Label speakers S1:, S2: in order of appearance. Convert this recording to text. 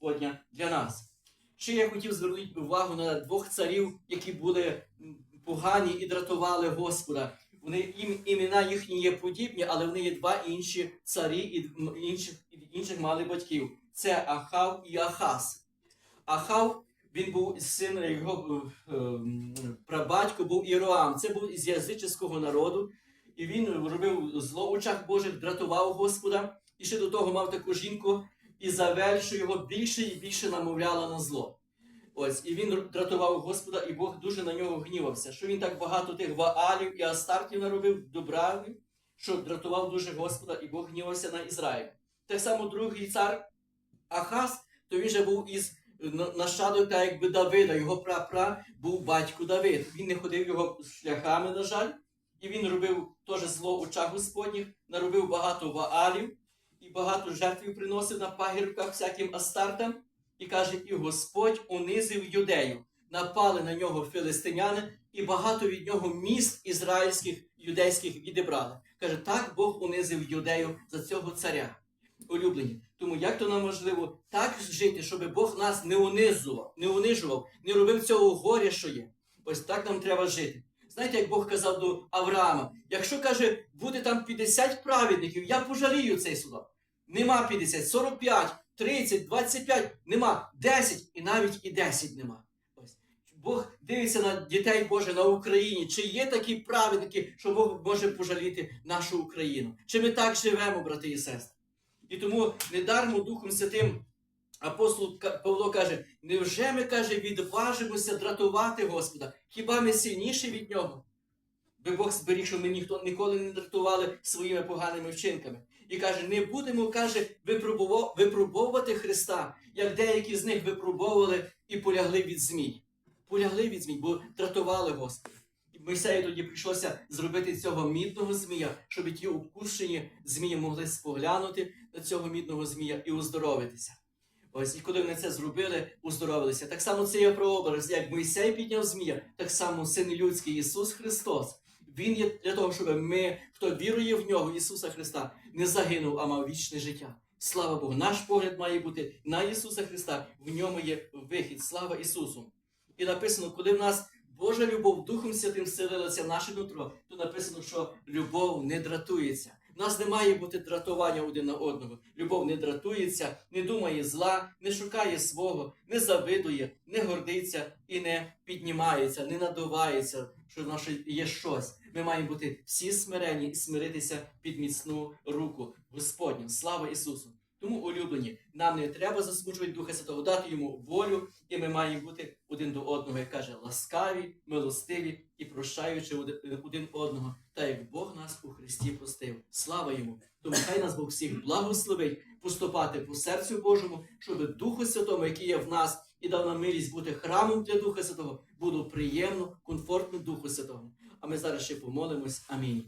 S1: Господня для нас. Ще я хотів звернути увагу на двох царів, які були погані і дратували Господа. Вони їм імена їхні є подібні, але вони є два інші царі і інших, інших мали батьків. Це Ахав і Ахаз. Ахав він був син його е, е, прабатько був Іроам. Це був із язичського народу, і він робив зло очах Божих, дратував Господа. І ще до того мав таку жінку Ізавель, що його більше і більше намовляла на зло. Ось, і він дратував Господа, і Бог дуже на нього гнівався, що він так багато тих ваалів і астартів наробив добра, що дратував дуже Господа, і Бог гнівався на Ізраїль. Так само другий цар Ахаз, то він же був із на- нащадок та якби Давида, його прапра був батько Давид. Він не ходив його шляхами, на жаль, і він робив теж зло в очах Господніх, наробив багато ваалів і багато жертв приносив на пагірках всяким астартам. І каже, і Господь унизив юдею. Напали на нього філистиняни, і багато від нього міст ізраїльських юдейських відібрали. Каже, так Бог унизив юдею за цього царя. Улюблені. Тому як то нам можливо так жити, щоб Бог нас не унизував, не унижував, не робив цього горя, що є. Ось так нам треба жити. Знаєте, як Бог казав до Авраама, якщо каже, буде там 50 праведників, я пожалію цей судок. Нема 50, 45, 30, 25, нема 10 і навіть і 10 нема. Бог дивиться на дітей Боже на Україні. Чи є такі праведники, що Бог може пожаліти нашу Україну? Чи ми так живемо, брати і сестри? І тому недармо Духом Святим апостол Павло каже: невже ми каже, відважимося дратувати Господа? Хіба ми сильніші від нього? Би Бог зберіг, що ми ніхто ніколи не дратували своїми поганими вчинками. І каже, не будемо, каже, випробовувати Христа, як деякі з них випробовували і полягли від змій. Полягли від змій, бо дратували Господа. Мойсею тоді прийшлося зробити цього мідного змія, щоб ті обкушені змії могли споглянути на цього мідного змія і оздоровитися. Ось, і коли вони це зробили, оздоровилися. Так само це є прообраз, як Мойсей підняв змія, так само Син людський Ісус Христос. Він є для того, щоб ми, хто вірує в нього, Ісуса Христа, не загинув, а мав вічне життя. Слава Богу, наш погляд має бути на Ісуса Христа. В ньому є вихід. Слава Ісусу. І написано, коли в нас Божа любов Духом Святим вселилася в наше нутро, то написано, що любов не дратується. У нас не має бути дратування один на одного. Любов не дратується, не думає зла, не шукає свого, не завидує, не гордиться і не піднімається, не надувається, що нас є щось. Ми маємо бути всі смирені і смиритися під міцну руку Господню. Слава Ісусу! Тому, улюблені, нам не треба засмучувати Духа Святого, дати йому волю, і ми маємо бути один до одного, як каже, ласкаві, милостиві і прощаючи один- одного, та як Бог нас у Христі простив. Слава йому! Тому хай нас Бог всіх благословить поступати по серцю Божому, щоб Духу Святому, який є в нас, і дав нам милість бути храмом для Духа Святого, було приємно, комфортно Духу Святому. А ми зараз ще помолимось. Амінь.